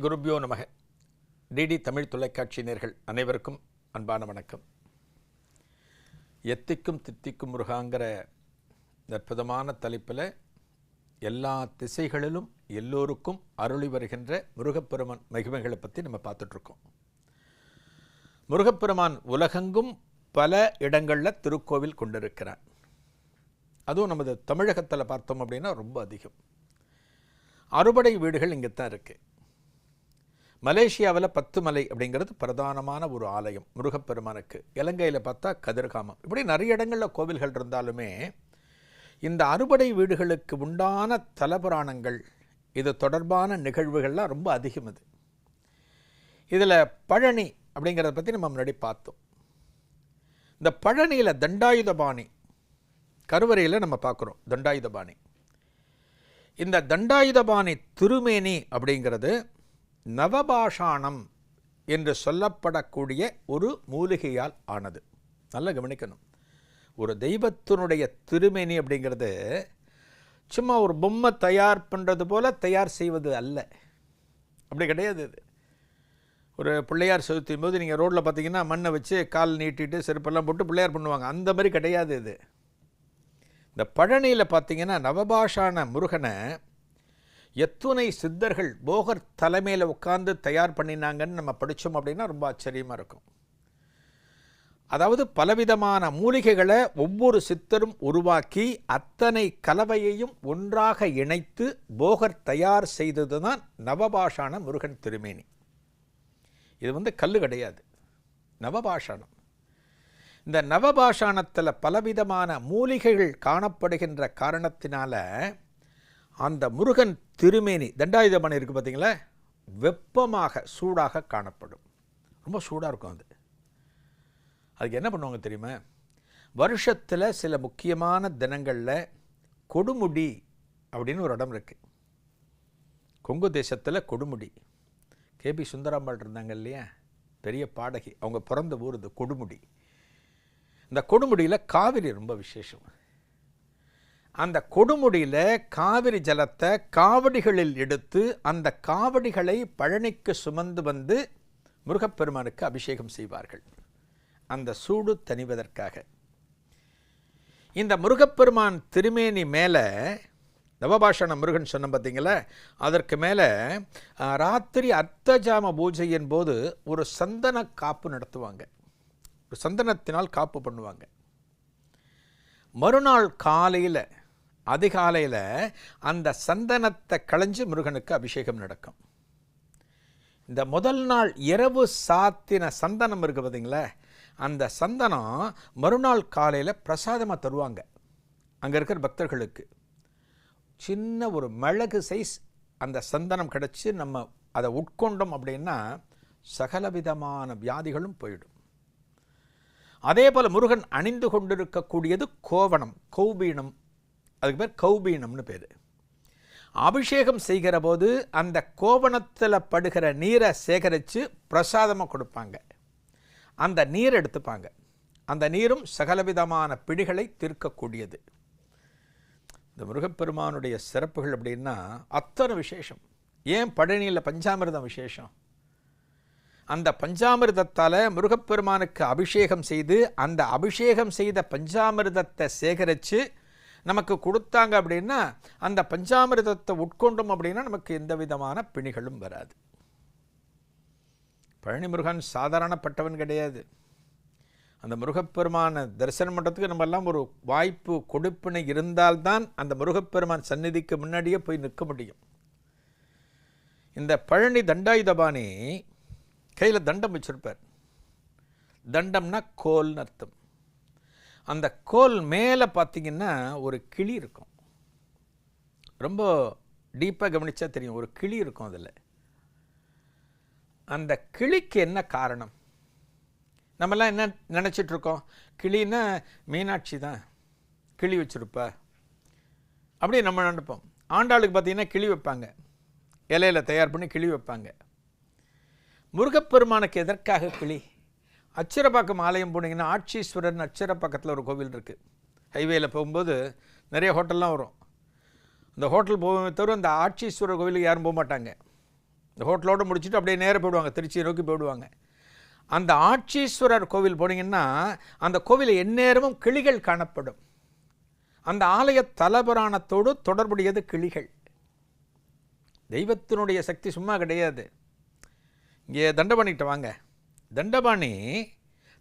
ஸ்ரீ குருபியோ நமக. டிடி தமிழ் தொலைக்காட்சி நேர்கள் அனைவருக்கும் அன்பான வணக்கம். எத்திக்கும் தித்திக்கும் முருகாங்கிற அற்புதமான தலைப்பில் எல்லா திசைகளிலும் எல்லோருக்கும் அருளி வருகின்ற முருகப்பெருமான் மகிமைகளை பற்றி நம்ம பார்த்துட்ருக்கோம். முருகப்பெருமான் உலகெங்கும் பல இடங்களில் திருக்கோவில் கொண்டிருக்கிறான் அதுவும் நமது தமிழகத்தில் பார்த்தோம் அப்படின்னா ரொம்ப அதிகம். அறுபடை வீடுகள் இங்கே தான் இருக்குது மலேசியாவில் பத்து மலை அப்படிங்கிறது பிரதானமான ஒரு ஆலயம் முருகப்பெருமானுக்கு. இலங்கையில் பார்த்தா கதிர்காமம். இப்படி நிறைய இடங்களில் கோவில்கள் இருந்தாலுமே இந்த அறுபடை வீடுகளுக்கு உண்டான தலபுராணங்கள் இது தொடர்பான நிகழ்வுகள்லாம் ரொம்ப அதிகம் இது இதில் பழனி அப்படிங்கிறத பற்றி நம்ம முன்னாடி பார்த்தோம். இந்த பழனியில் தண்டாயுதபாணி கருவறையில் நம்ம பார்க்குறோம் தண்டாயுதபாணி. இந்த தண்டாயுதபாணி திருமேனி அப்படிங்கிறது நவபாஷாணம் என்று சொல்லப்படக்கூடிய ஒரு மூலிகையால் ஆனது. நல்லா கவனிக்கணும். ஒரு தெய்வத்தினுடைய திருமேனி அப்படிங்கிறது சும்மா ஒரு பொம்மை தயார் பண்ணுறது போல் தயார் செய்வது அல்ல. அப்படி கிடையாது இது ஒரு பிள்ளையார் செலுத்தும் போது நீங்கள் ரோட்டில் பார்த்தீங்கன்னா மண்ணை வச்சு கால் நீட்டிட்டு செருப்பெல்லாம் போட்டு பிள்ளையார் பண்ணுவாங்க. அந்த மாதிரி கிடையாது இது. இந்த பழனியில் பார்த்தீங்கன்னா நவபாஷான முருகனை எத்துணை சித்தர்கள் போகர் தலைமையில் உட்காந்து தயார் பண்ணினாங்கன்னு நம்ம படித்தோம் அப்படின்னா ரொம்ப ஆச்சரியமாக இருக்கும். அதாவது பலவிதமான மூலிகைகளை ஒவ்வொரு சித்தரும் உருவாக்கி அத்தனை கலவையையும் ஒன்றாக இணைத்து போகர் தயார் செய்தது தான் நவபாஷான முருகன் திருமேனி. இது வந்து கல் கிடையாது. நவபாஷானம் இந்த நவபாஷாணத்தில் பலவிதமான மூலிகைகள் காணப்படுகின்ற காரணத்தினால அந்த முருகன் திருமேனி தண்டாயுதபாணி இருக்குது பார்த்தீங்களா வெப்பமாக சூடாக காணப்படும். ரொம்ப சூடாக இருக்கும் அது. அதுக்கு என்ன பண்ணுவாங்க தெரியுமா? வருஷத்தில் சில முக்கியமான தினங்களில் கொடுமுடி அப்படின்னு ஒரு இடம் இருக்குது கொங்கு தேசத்தில் கொடுமுடி. கேபி சுந்தராம்பாள் இருந்தாங்க இல்லையா? பெரிய பாடகி. அவங்க பிறந்த ஊர் இது கொடுமுடி. இந்த கொடுமுடியில் காவிரி ரொம்ப விசேஷம். அந்த கொடுமுடியில் காவிரி ஜலத்தை காவடிகளில் எடுத்து அந்த காவடிகளை பழனிக்கு சுமந்து வந்து முருகப்பெருமானுக்கு அபிஷேகம் செய்வார்கள். அந்த சூடு தணிவதற்காக. இந்த முருகப்பெருமான் திருமேனி மேலே நவபாஷண முருகன் சொன்ன பார்த்தீங்களா அதற்கு மேலே ராத்திரி அர்த்தஜாம பூஜையின் போது ஒரு சந்தன காப்பு நடத்துவாங்க. ஒரு சந்தனத்தினால் காப்பு பண்ணுவாங்க. மறுநாள் காலையில் அதிகாலையில் அந்த சந்தனத்தை களைஞ்சு முருகனுக்கு அபிஷேகம் நடக்கும். இந்த முதல் நாள் இரவு சாத்தின சந்தனம் இருக்குது பார்த்தீங்களா அந்த சந்தனம் மறுநாள் காலையில் பிரசாதமாக தருவாங்க. அங்கே இருக்கிற பக்தர்களுக்கு. சின்ன ஒரு மிளகு சைஸ் அந்த சந்தனம் கிடச்சி நம்ம அதை உட்கொண்டோம் அப்படின்னா சகலவிதமான வியாதிகளும் போயிடும். அதே போல் முருகன் அணிந்து கொண்டிருக்கக்கூடியது கோவணம் கௌபீனம் அதுக்கு பேர் கௌபீனம்னு பேர். அபிஷேகம் செய்கிற போது அந்த கோவணத்தில் படுகிற நீரை சேகரித்து பிரசாதமாக கொடுப்பாங்க. அந்த நீர் எடுத்துப்பாங்க. அந்த நீரும் சகலவிதமான பிடிகளை தீர்க்கக்கூடியது. இந்த முருகப்பெருமானுடைய சிறப்புகள் அப்படின்னா அத்தனை விசேஷம். ஏன் பழனியில் பஞ்சாமிர்தம் விசேஷம்? அந்த பஞ்சாமிர்தத்தால் முருகப்பெருமானுக்கு அபிஷேகம் செய்து அந்த அபிஷேகம் செய்த பஞ்சாமிர்தத்தை சேகரித்து நமக்கு கொடுத்தாங்க அப்படின்னா அந்த பஞ்சாமிரதத்தை உட்கொண்டோம் அப்படின்னா நமக்கு எந்த விதமான பிணிகளும் வராது. பழனி முருகன் சாதாரணப்பட்டவன் கிடையாது. அந்த முருகப்பெருமான தரிசனம் பண்ணுறதுக்கு நம்ம எல்லாம் ஒரு வாய்ப்பு கொடுப்பினை இருந்தால்தான் அந்த முருகப்பெருமான் சந்நிதிக்கு முன்னாடியே போய் நிற்க முடியும். இந்த பழனி தண்டாயுதபாணி கையில் தண்டம் வச்சுருப்பார். தண்டம்னா கோல்னு அர்த்தம். அந்த கோல் மேலே பார்த்தீங்கன்னா ஒரு கிளி இருக்கும். ரொம்ப டீப்பாக கவனித்தா தெரியும். ஒரு கிளி இருக்கும் அதில். அந்த கிளிக்கு என்ன காரணம்? நம்மலாம் என்ன நினச்சிட்ருக்கோம் கிளின்னா மீனாட்சி தான். கிளி வச்சுருப்பா. அப்படியே நம்ம நினைப்போம். ஆண்டாளுக்கு பார்த்தீங்கன்னா கிளி வைப்பாங்க. இலையில் தயார் பண்ணி கிளி வைப்பாங்க. முருகப்பெருமானுக்கு எதற்காக கிளி? அச்சிரப்பாக்கம் ஆலயம் போனீங்கன்னா ஆட்சீஸ்வரன் அச்சிரப்பாக்கத்தில் ஒரு கோவில் இருக்குது ஹைவேல போகும்போது நிறைய ஹோட்டல்லாம் வரும். இந்த ஹோட்டல் போகவே தவிர அந்த ஆட்சீஸ்வரர் கோவிலுக்கு யாரும் போக மாட்டாங்க. இந்த ஹோட்டலோடு முடிச்சுட்டு அப்படியே நேராக போயிடுவாங்க திருச்சியை நோக்கி போயிடுவாங்க. அந்த ஆட்சீஸ்வரர் கோவில் போனீங்கன்னா அந்த கோவிலில் எந்நேரமும் கிளிகள் காணப்படும். அந்த ஆலய தலபுராணத்தோடு தொடர்புடையது கிளிகள். தெய்வத்தினுடைய சக்தி சும்மா கிடையாது. இங்கே தண்டபாணிகிட்ட வாங்க. தண்டபாணி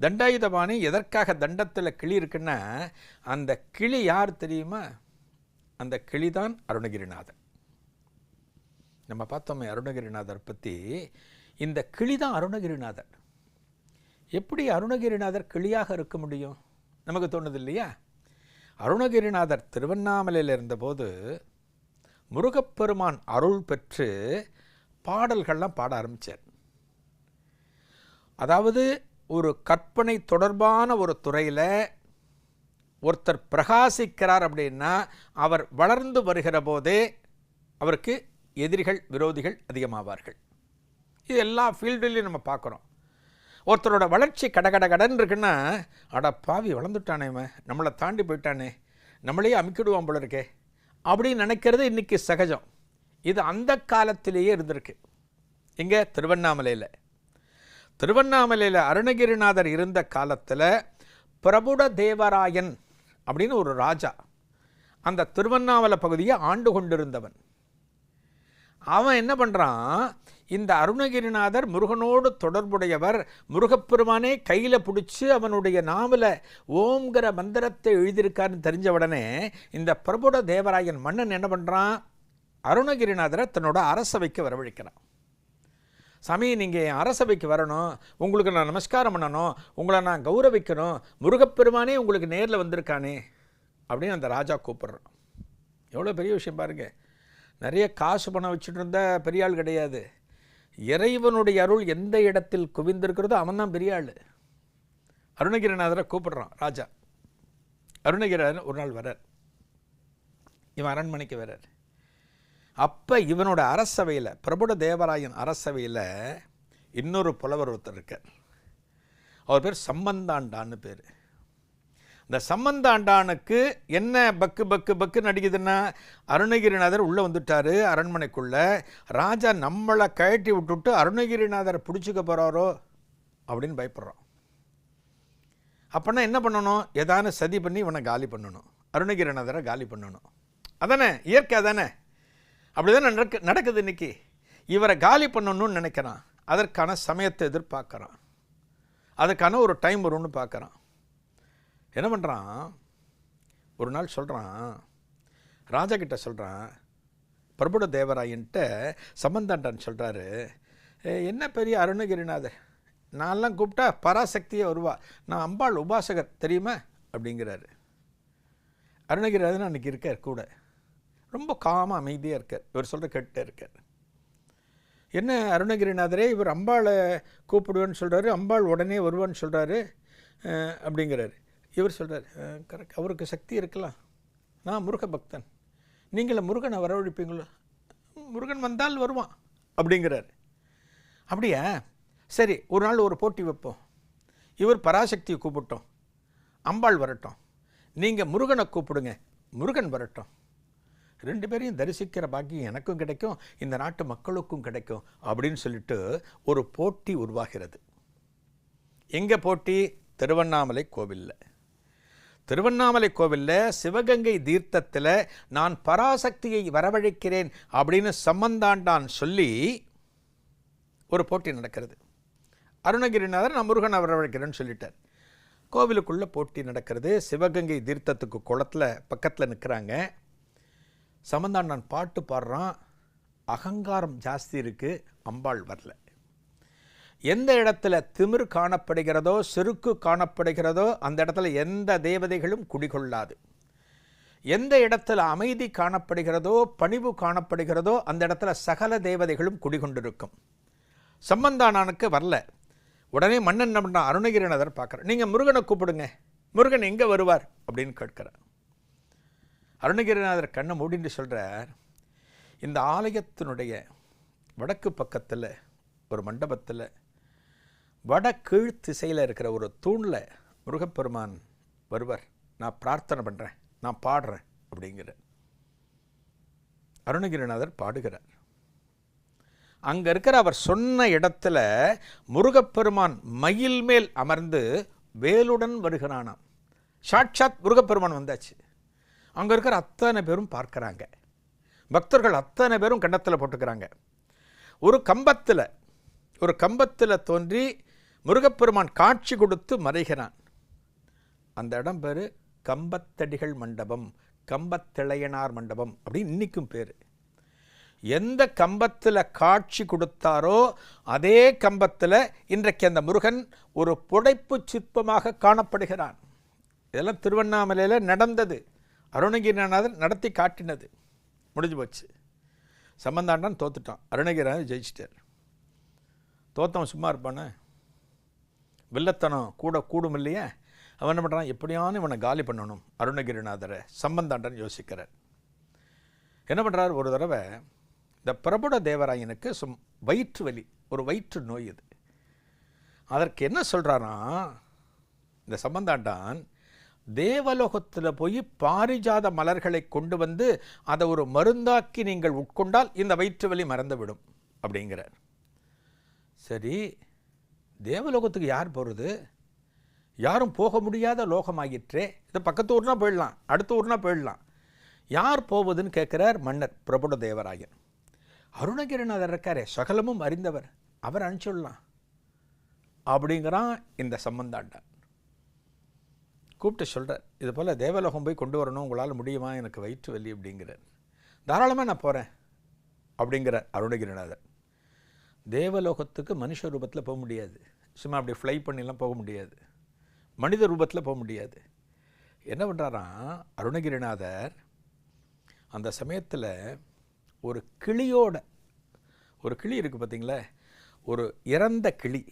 தண்டாயுதபாணி எதற்காக தண்டத்தில் கிளி இருக்குன்னா அந்த கிளி யார் தெரியுமா? அந்த கிளி தான் அருணகிரிநாதர். நம்ம பார்த்தோமே அருணகிரிநாதர் பற்றி இந்த கிளி தான் அருணகிரிநாதர். எப்படி அருணகிரிநாதர் கிளியாக இருக்க முடியும்? நமக்கு தோணுது இல்லையா? அருணகிரிநாதர் திருவண்ணாமலையில் இருந்தபோது முருகப்பெருமான் அருள் பெற்று பாடல்கள்லாம் பாட ஆரம்பித்தார் அதாவது ஒரு கற்பனை தொடர்பான ஒரு துறையில் ஒருத்தர் பிரகாசிக்கிறார் அப்படின்னா அவர் வளர்ந்து வருகிற போதே அவருக்கு எதிரிகள் விரோதிகள் அதிகமாவார்கள். இது எல்லா ஃபீல்டுலேயும் நம்ம பார்க்குறோம். ஒருத்தரோட வளர்ச்சி கடகட கடன் இருக்குன்னா அட பாவி வளர்ந்துட்டானே இவன். நம்மளை தாண்டி போயிட்டானே. நம்மளையே அமுக்கிடுவான் போல இருக்கே. அப்படின்னு நினைக்கிறது இன்றைக்கி சகஜம். இது அந்த காலத்திலேயே இருந்திருக்கு. இங்கே திருவண்ணாமலையில். திருவண்ணாமலையில் அருணகிரிநாதர் இருந்த காலத்தில் பிரபுட தேவராயன் அப்படின்னு ஒரு ராஜா. அந்த திருவண்ணாமலை பகுதியை ஆண்டு கொண்டிருந்தவன். அவன் என்ன பண்ணுறான் இந்த அருணகிரிநாதர் முருகனோடு தொடர்புடையவர் முருகப்பெருமானே கையில் பிடிச்சி அவனுடைய நாமில் ஓம்ங்கிற மந்திரத்தை எழுதியிருக்காருன்னு தெரிஞ்ச உடனே இந்த பிரபுட தேவராயன் மன்னன் என்ன பண்ணுறான் அருணகிரிநாதரை தன்னோட அரசவைக்கு வரவழைக்கிறான். சாமி நீங்கள் என் அரசவைக்கு வரணும். உங்களுக்கு நான் நமஸ்காரம் பண்ணணும். உங்களை நான் கௌரவிக்கணும். முருகப்பெருமானே உங்களுக்கு நேரில் வந்திருக்கானே. அப்படின்னு அந்த ராஜா கூப்பிட்றான். எவ்வளோ பெரிய விஷயம் பாருங்கள் நிறைய காசு பணம் வச்சுட்டு இருந்தால் பெரிய ஆள் கிடையாது. இறைவனுடைய அருள் எந்த இடத்தில் குவிந்திருக்கிறதோ அவன் தான் பெரிய ஆள். அருணகிரிநாதரை கூப்பிடுறான் ராஜா. அருணகிரிநாதன் ஒரு நாள் வரார் இவன் அரண்மனைக்கு வரார் அப்போ இவனோட அரசவையில் பிரபுட தேவராயன் அரசவையில் இன்னொரு புலவர் ஒருத்தர் இருக்கார். அவர் பேர் சம்பந்தாண்டான்னு பேர். இந்த சம்பந்தாண்டானுக்கு என்ன பக்கு பக்கு பக்கு நடிக்குதுன்னா அருணகிரிநாதர் உள்ளே வந்துட்டார் அரண்மனைக்குள்ளே. ராஜா நம்மளை கழட்டி விட்டுட்டு அருணகிரிநாதரை பிடிச்சிக்க போகிறாரோ அப்படின்னு பயப்படுறோம் அப்படின்னா என்ன பண்ணணும்? ஏதான சதி பண்ணி இவனை காலி பண்ணணும். அருணகிரிநாதரை காலி பண்ணணும். அதானே? இயற்கை அதானே? அப்படிதான் நடக்கு நடக்குது இன்னைக்கு. இவரை காலி பண்ணணும்னு நினைக்கிறான். அதற்கான சமயத்தை எதிர்பார்க்குறான். அதுக்கான ஒரு டைம் வரும்னு பார்க்குறான். என்ன பண்ணுறான் ஒரு நாள் சொல்கிறான் ராஜா கிட்ட சொல்கிறான் பிரபுட தேவராயன்ட்ட சம்பந்தாண்டான் சொல்கிறாரு என்ன பெரிய அருணகிரிநாதர் நான்லாம் கூப்பிட்டா பராசக்தியே வருவா. நான் அம்பாள் உபாசகர் தெரியுமா? அப்படிங்கிறாரு. அருணகிரிநாதன் அன்றைக்கி இருக்கார் கூட. ரொம்ப காமாக அமைதியாக இருக்கார். இவர் சொல்கிற கேட்டே இருக்கார். என்ன அருணகிரிநாதரே இவர் அம்பாளை கூப்பிடுவேன்னு சொல்கிறாரு அம்பாள் உடனே வருவான்னு சொல்கிறாரு அப்படிங்கிறாரு. இவர் சொல்கிறார் கரெக்ட் அவருக்கு சக்தி இருக்கலாம் நான் முருக பக்தன். நீங்களே முருகனை வரவழைப்பீங்களோ? முருகன் வந்தால் வருவான் அப்படிங்கிறாரு. அப்படியா? சரி ஒரு நாள் ஒரு போட்டி வைப்போம். இவர் பராசக்தியை கூப்பிட்டோம். அம்பாள் வரட்டும். நீங்கள் முருகனை கூப்பிடுங்க. முருகன் வரட்டும். ரெண்டு பேரையும் தரிசிக்கிற பாக்கியம் எனக்கும் கிடைக்கும் இந்த நாட்டு மக்களுக்கும் கிடைக்கும் அப்படின்னு சொல்லிட்டு ஒரு போட்டி உருவாகிறது. எங்கே போட்டி? திருவண்ணாமலை கோவிலில். திருவண்ணாமலை கோவிலில் சிவகங்கை தீர்த்தத்தில் நான் பராசக்தியை வரவழைக்கிறேன் அப்படின்னு சம்பந்தாண்டான் சொல்லி ஒரு போட்டி நடக்கிறது. அருணகிரிநாதர் நான் முருகன் வரவழைக்கிறேன்னு சொல்லிட்டார். கோவிலுக்குள்ளே போட்டி நடக்கிறது. சிவகங்கை தீர்த்தத்துக்கு குளத்தில் பக்கத்தில் நிற்கிறாங்க சம்பந்தாண்டான் பாட்டு பாடுறான் அகங்காரம் ஜாஸ்தி இருக்குது அம்பாள் வரல. எந்த இடத்துல திமிர் காணப்படுகிறதோ செருக்கு காணப்படுகிறதோ அந்த இடத்துல எந்த தேவதைகளும் குடிகொள்ளாது. எந்த இடத்துல அமைதி காணப்படுகிறதோ பணிவு காணப்படுகிறதோ அந்த இடத்துல சகல தேவதைகளும் குடிகொண்டிருக்கும். சம்பந்தானானுக்கு வரல. உடனே மன்னன் என்ன பண்ணுறான் அருணகிரிநாதர் பார்க்குறேன். நீங்கள் முருகனை கூப்பிடுங்க. முருகன் எங்கே வருவார்? அப்படின்னு கேட்குறேன் அருணகிரிநாதர் கண்ணை மூடின்னு சொல்கிறார் இந்த ஆலயத்தினுடைய வடக்கு பக்கத்தில் ஒரு மண்டபத்தில் வடகீழ் திசையில் இருக்கிற ஒரு தூணில் முருகப்பெருமான் வருவர். நான் பிரார்த்தனை பண்ணுறேன் நான் பாடுறேன் அப்படிங்கிற அருணகிரிநாதர் பாடுகிறார். அங்கே இருக்கிற அவர் சொன்ன இடத்துல முருகப்பெருமான் மயில் மேல் அமர்ந்து வேலுடன் வருகிறானாம். சாட்சாத் முருகப்பெருமான் வந்தாச்சு. அங்கே இருக்கிற அத்தனை பேரும் பார்க்குறாங்க. பக்தர்கள் அத்தனை பேரும் கன்னத்தில் போட்டுக்கிறாங்க. ஒரு கம்பத்தில் ஒரு கம்பத்தில் தோன்றி முருகப்பெருமான் காட்சி கொடுத்து மறைகிறான். அந்த இடம் பேர் கம்பத்தடிகள் மண்டபம் கம்பத்திளையனார் மண்டபம் அப்படின்னு இன்னிக்கும் பேர். எந்த கம்பத்தில் காட்சி கொடுத்தாரோ அதே கம்பத்தில் இன்றைக்கு அந்த முருகன் ஒரு புடைப்பு சிற்பமாக காணப்படுகிறான். இதெல்லாம் திருவண்ணாமலையில் நடந்தது. அருணகிரிநாதன் நடத்தி காட்டினது. முடிஞ்சு போச்சு. சம்பந்தாண்டான் தோத்துட்டான். அருணகிரிநாதன் ஜெயிச்சிட்டார். தோத்தவன் சும்மா இருப்பானே? வில்லத்தனம் கூட கூடும் இல்லையா? அவன் என்ன பண்ணுறான் எப்படியானு இவனை காலி பண்ணணும். அருணகிரிநாதரை சம்பந்தாண்டன் யோசிக்கிறார். என்ன பண்ணுறார் ஒரு தடவை இந்த பிரபுட தேவராயனுக்கு சும் வயிற்று வலி ஒரு வயிற்று நோய் இது அதற்கு என்ன சொல்கிறாராம் இந்த சம்பந்தாண்டான் தேவலோகத்தில் போய் பாரிஜாத மலர்களை கொண்டு வந்து அதை ஒரு மருந்தாக்கி நீங்கள் உட்கொண்டால் இந்த வயிற்று வலி மறந்துவிடும் அப்படிங்கிறார். சரி தேவலோகத்துக்கு யார் போகிறது யாரும் போக முடியாத லோகமாகிற்றே இது பக்கத்து ஊர்னா போயிடலாம் அடுத்த ஊர்னா போயிடலாம். யார் போவதுன்னு கேட்குறார் மன்னர் பிரபுட தேவராயன். அருணகிரிநாதர் இருக்காரே சகலமும் அறிந்தவர். அவர் அனுப்பிச்சுடலாம் அப்படிங்கிறான் இந்த சம்பந்தாண்டான். கூப்பிட்டு சொல்கிறார் இது போல் தேவலோகம் போய் கொண்டு வரணும் உங்களால் முடியுமா? எனக்கு வயிற்று வலி அப்படிங்கிறார். தாராளமாக நான் போகிறேன் அப்படிங்கிறார் அருணகிரிநாதர் தேவலோகத்துக்கு மனுஷ ரூபத்தில் போக முடியாது. சும்மா அப்படி ஃப்ளை பண்ணிலாம் போக முடியாது. மனித ரூபத்தில் போக முடியாது. என்ன பண்ணுறாராம் அருணகிரிநாதர் அந்த சமயத்தில் ஒரு கிளியோட ஒரு கிளி இருக்குது பார்த்தீங்களா ஒரு இறந்த கிளி.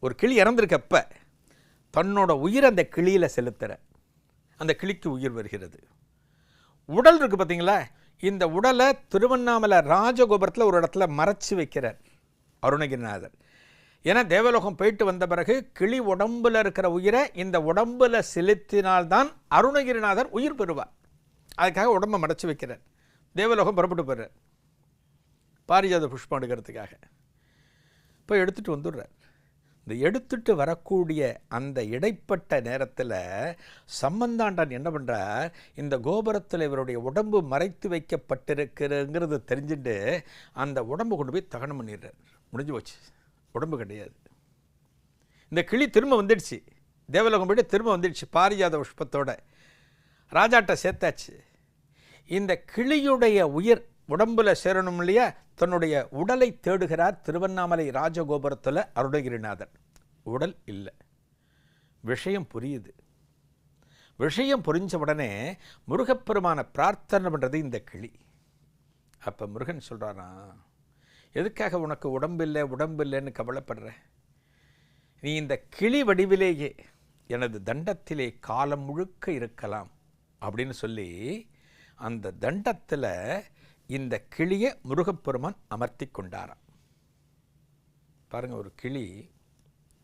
ஒரு கிளி இறந்துருக்கப்போ தன்னோட உயிர் அந்த கிளியில் செலுத்துகிற அந்த கிளிக்கு உயிர் வருகிறது. உடல் இருக்குது பார்த்தீங்களா இந்த உடலை திருவண்ணாமலை ராஜகோபுரத்தில் ஒரு இடத்துல மறைச்சு வைக்கிறார் அருணகிரிநாதர். ஏன்னா தேவலோகம் போயிட்டு வந்த பிறகு கிளி உடம்புல இருக்கிற உயிரை இந்த உடம்புல செலுத்தினால்தான் அருணகிரிநாதர் உயிர் பெறுவார். அதுக்காக உடம்பை மறைச்சி வைக்கிறார். தேவலோகம் புறப்பட்டு போகிறார் பாரிஜாத புஷ்பம் எடுக்கிறதுக்காக. இப்போ எடுத்துகிட்டு வந்துடுறார். இந்த எடுத்துட்டு வரக்கூடிய அந்த இடைப்பட்ட நேரத்தில் சம்பந்தாண்டான் என்ன பண்ணுறார் இந்த கோபுரத்தில் இவருடைய உடம்பு மறைத்து வைக்கப்பட்டிருக்கிறங்கிறது தெரிஞ்சுட்டு அந்த உடம்பு கொண்டு போய் தகனம் பண்ணிடுறார். முடிஞ்சு போச்சு. உடம்பு கிடையாது. இந்த கிளி திரும்ப வந்துடுச்சு. தேவலோகம் போய்ட்டு திரும்ப வந்துடுச்சு பாரிஜாத புஷ்பத்தோட. ராஜாட்ட சேர்த்தாச்சு. இந்த கிளியுடைய உயிர் உடம்புல சேரணும் இல்லையா? தன்னுடைய உடலை தேடுகிறார் திருவண்ணாமலை ராஜகோபுரத்தில் அருணகிரிநாதன். உடல் இல்லை. விஷயம் புரியுது. விஷயம் புரிஞ்ச உடனே முருகப்பெருமான பிரார்த்தனை பண்ணுறது இந்த கிளி. அப்போ முருகன் சொல்கிறாரா எதுக்காக உனக்கு உடம்பு இல்லை உடம்பு இல்லைன்னு கவலைப்படுற? நீ இந்த கிளி வடிவிலேயே எனது தண்டத்திலே காலம் முழுக்க இருக்கலாம். அப்படின்னு சொல்லி அந்த தண்டத்தில் இந்த கிளியை முருகப்பெருமான் அமர்த்தி கொண்டாராம். பாருங்கள் ஒரு கிளி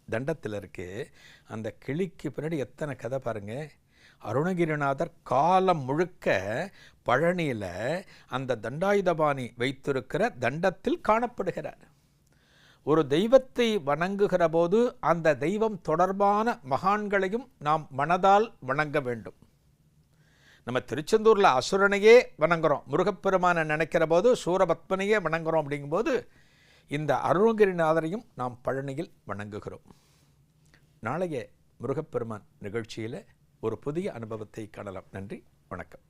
தண்டத்தில் இருக்குது அந்த கிளிக்கு பின்னாடி எத்தனை கதை பாருங்கள் அருணகிரிநாதர் காலம் முழுக்க பழனியில் அந்த தண்டாயுதபாணி வைத்திருக்கிற தண்டத்தில் காணப்படுகிறார். ஒரு தெய்வத்தை வணங்குகிற போது அந்த தெய்வம் தொடர்பான மகான்களையும் நாம் மனதால் வணங்க வேண்டும். நம்ம திருச்செந்தூரில் அசுரனையே வணங்குறோம். முருகப்பெருமானை நினைக்கிற போது சூரபத்மனையே வணங்குறோம் அப்படிங்கும்போது இந்த அருணகிரிநாதரையும் நாம் பழனியில் வணங்குகிறோம். நாளைய முருகப்பெருமான் நிகழ்ச்சியில் ஒரு புதிய அனுபவத்தை காணலாம். நன்றி வணக்கம்.